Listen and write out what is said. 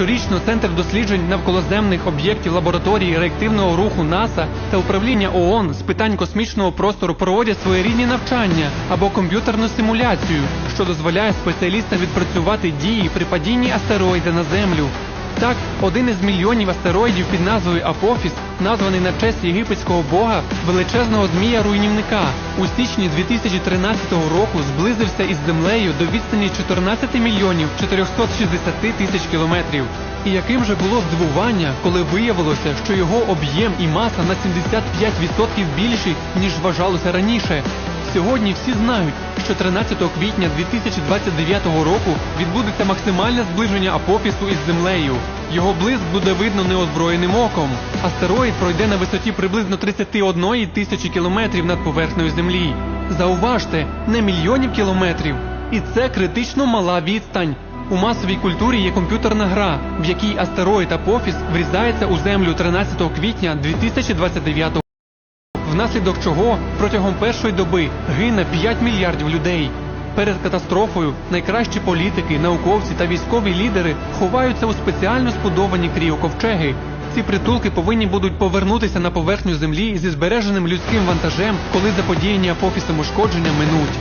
Щорічно Центр досліджень навколоземних об'єктів лабораторії реактивного руху НАСА та управління ООН з питань космічного простору проводять своєрідні навчання або комп'ютерну симуляцію, що дозволяє спеціалістам відпрацювати дії при падінні астероїда на Землю. Так, один із мільйонів астероїдів під назвою Апофіс, названий на честь єгипетського бога величезного змія руйнівника, у січні 2013 року зблизився із землею до відстані 14 мільйонів 460 тисяч кілометрів. І яким же було здивування, коли виявилося, що його об'єм і маса на 75% більші, ніж вважалося раніше. Сьогодні всі знають, що 13 квітня 2029 року відбудеться максимальне зближення Апофісу із Землею. Його блиск буде видно неозброєним оком. Астероїд пройде на висоті приблизно 31 тисячі кілометрів над поверхнею Землі. Зауважте, не мільйонів кілометрів. І це критично мала відстань. У масовій культурі є комп'ютерна гра, в якій астероїд Апофіс врізається у землю 13 квітня 2029 року внаслідок чого протягом першої доби гине 5 мільярдів людей. Перед катастрофою найкращі політики, науковці та військові лідери ховаються у спеціально збудовані кріоковчеги. Ці притулки повинні будуть повернутися на поверхню землі зі збереженим людським вантажем, коли заподіяні апофісом ушкодження минуть.